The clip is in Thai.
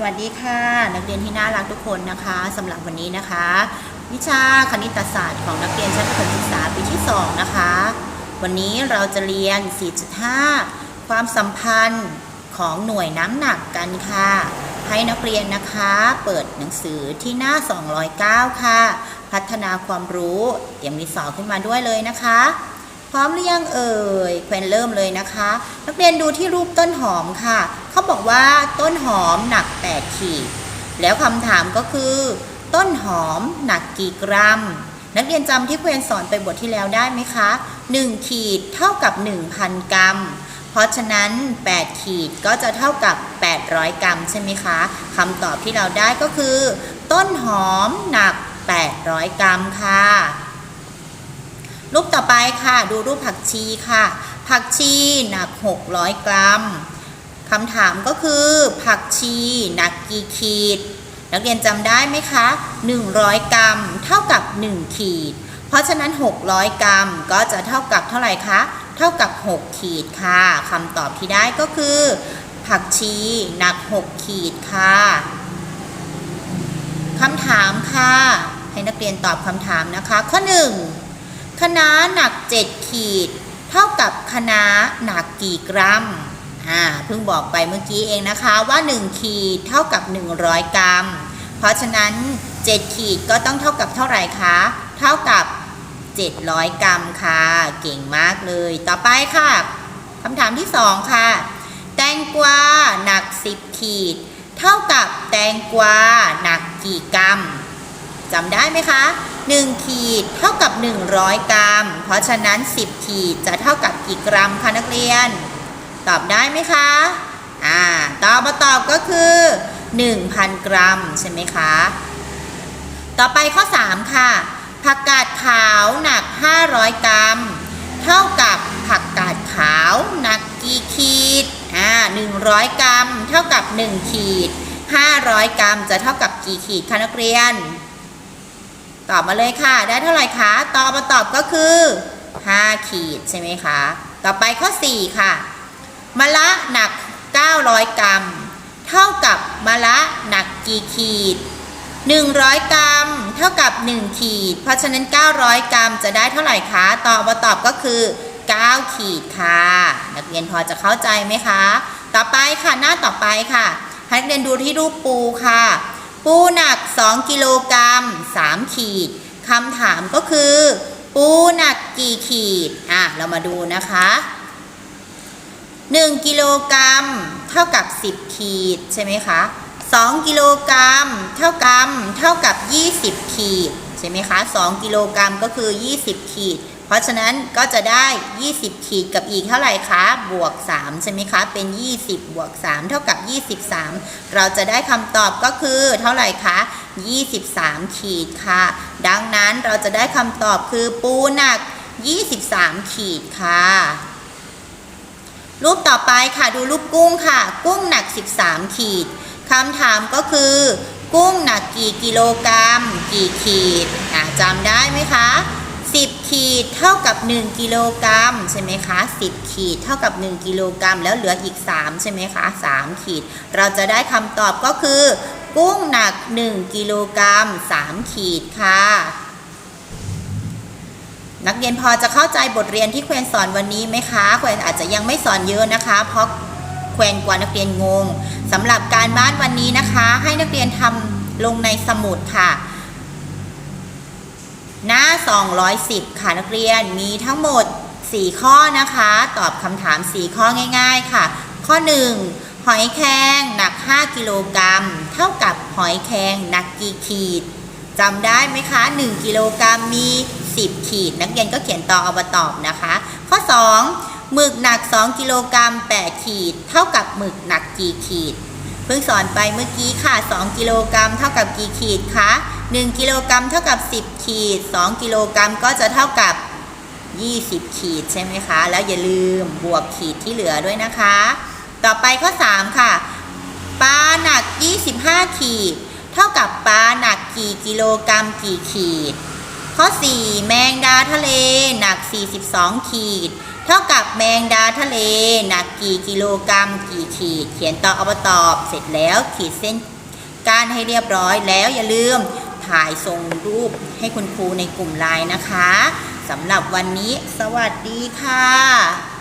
สวัสดีค่ะ นักเรียนที่น่ารักทุกคนนะคะสำหรับวันนี้นะคะ วิชาคณิตศาสตร์ของนักเรียนชั้นประถมศึกษาปีที่ 2 นะคะ วันนี้เราจะเรียน 4.5 ความสัมพันธ์ของหน่วยน้ำหนักกันค่ะ ให้นักเรียนนะคะเปิดหนังสือที่หน้า 209 ค่ะ พัฒนาความรู้เตรียมดินสอขึ้นมาด้วยเลยนะคะ พร้อมหรือยังเอ่ยแควนเริ่มเลยนะคะ นักเรียนดูที่รูปต้นหอมค่ะ เขาบอกว่าต้นหอมหนัก 8 ขีด แล้วคำถามก็คือ ต้นหอมหนักกี่กรัม นักเรียนจำที่แควนสอนไปบทที่แล้วได้ไหมคะ 1 ขีดเท่ากับ 1,000 กรัม เพราะฉะนั้น 8 ขีดก็จะเท่ากับ 800 กรัมใช่ไหมคะคำตอบที่เราได้ก็คือ ต้นหอมหนัก 800 กรัมค่ะ รูปต่อไปค่ะ ดูรูปผักชีค่ะ ผักชีหนัก 600 กรัมคำถามก็คือ ผักชีหนักกี่ขีด นักเรียนจำได้ไหมคะ 100 กรัม เท่ากับ 1 ขีด เพราะฉะนั้น 600 กรัมก็จะเท่ากับเท่าไหร่คะ เท่ากับ 6 ขีดค่ะคำตอบที่ได้ก็คือ ผักชีหนัก 6 ขีดค่ะคำถามค่ะ ให้นักเรียนตอบคำถามนะคะ ข้อ 1 คณะหนัก 7 ขีด เท่ากับคณะหนักกี่กรัมอ่าเพิ่งบอกไปเมื่อกี้เองนะคะว่า 1 ขีดเท่ากับ 100 กรัม เพราะฉะนั้น 7 ขีดก็ต้องเท่ากับเท่าไหร่คะ เท่ากับ 700 กรัมค่ะ เก่งมากเลย ต่อไปค่ะคำถามที่ 2 ค่ะ แตงกวาหนัก 10 ขีด เท่ากับแตงกวาหนักกี่กรัมจำได้ไหมคะ 1 ขีดเท่ากับ 100 กรัม เพราะฉะนั้น 10 ขีดจะเท่ากับกี่กรัมคะนักเรียน ตอบได้ไหมคะอ่าตอบมาตอบก็คือ 1,000 กรัมใช่ไหมคะ ต่อไปข้อ 3 ค่ะ ผักกาดขาวหนัก 500 กรัม เท่ากับผักกาดขาวหนักกี่ขีดอ่า100 กรัม เท่ากับ 1 ขีด 500 กรัมจะเท่ากับกี่ขีดคะนักเรียน ตอบมาเลยค่ะ ได้เท่าไหร่คะตอบมาตอบก็คือ 5 ขีดใช่ไหมคะ ต่อไปข้อ 4 ค่ะมะละหนัก 900 กรัม เท่ากับมะละหนักกี่ขีด 100 กรัม เท่ากับ 1 ขีด เพราะฉะนั้น 900 กรัมจะได้เท่าไหร่คะตอบมาตอบก็คือ 9 ขีดค่ะ นักเรียนพอจะเข้าใจไหมคะ ต่อไปค่ะหน้าต่อไปค่ะให้นักเรียนดูที่รูปปูค่ะ ปูหนัก 2 กิโลกรัม3ขีดคำถามก็คือ ปูหนักกี่ขีด อะ เรามาดูนะคะ 1 กิโลกรัมเท่ากับ 10 ขีดใช่ไหมคะ 2 กิโลกรัมเท่ากับเท่ากับ 20 ขีดใช่ไหมคะ 2 กิโลกรัมก็คือ 20 ขีด เพราะฉะนั้นก็จะได้ 20 ขีดกับอีกเท่าไหร่คะ บวก 3 ใช่ไหมคะ เป็น 20 บวก 3 เท่ากับ 23 เราจะได้คำตอบก็คือเท่าไหร่คะ 23 ขีดค่ะ ดังนั้นเราจะได้คำตอบคือปูหนัก 23 ขีดค่ะ รูปต่อไปค่ะดูรูปกุ้งค่ะ กุ้งหนัก 13 ขีดคำถามก็คือ กุ้งหนักกี่กิโลกรัม กี่ขีดจำได้ไหมคะ 10 ขีดเท่ากับ 1 กิโลกรัมใช่ไหมคะ 10 ขีดเท่ากับ 1 กิโลกรัม แล้วเหลืออีก 3 ใช่ไหมคะ 3 ขีด เราจะได้คำตอบก็คือ กุ้งหนัก 1 กิโลกรัม 3 ขีดค่ะ นักเรียนพอจะเข้าใจบทเรียนที่แควนสอนวันนี้ไหมคะแควนอาจจะยังไม่สอนเยอะนะคะ เพราะแควนกลัวนักเรียนงงสำหรับการบ้านวันนี้นะคะ ให้นักเรียนทำลงในสมุดค่ะ หน้า 210 ค่ะนักเรียนมีทั้งหมด 4 ข้อนะคะ ตอบคำถาม 4 ข้อง่าย ๆ ค่ะ ข้อ 1 หอยแครงหนัก 5 กิโลกรัม เท่ากับหอยแครงหนักกี่ขีดจำได้ไหมคะ 1 กิโลกรัมมี 10 ขีด นักเรียนก็เขียนต่อเอามาตอบนะคะ ข้อ 2หมึกหนัก 2 กิโลกรัม8ขีด เท่ากับหมึกหนักกี่ขีด เพิ่งสอนไปเมื่อกี้ค่ะ 2 กิโลกรัมเท่ากับกี่ขีดคะ1กิโลกรัมเท่ากับ 10 ขีด 2 กิโลกรัมก็จะเท่ากับ 20 ขีดใช่ไหมคะ แล้วอย่าลืมบวกขีดที่เหลือด้วยนะคะ ต่อไปข้อ 3 ค่ะปลาหนัก 25 ขีด เท่ากับปลาหนักกี่กิโลกรัมกี่ขีด ข้อ 4 แมงดาทะเล หนัก 42 ขีด เท่ากับแมงดาทะเล หนักกี่กิโลกรัม กี่ขีด เขียนตอบเอาตอบ เสร็จแล้วขีดเส้นก้านให้เรียบร้อยแล้วอย่าลืมถ่ายส่งรูปให้คุณครูในกลุ่มไลน์นะคะสำหรับวันนี้ สวัสดีค่ะ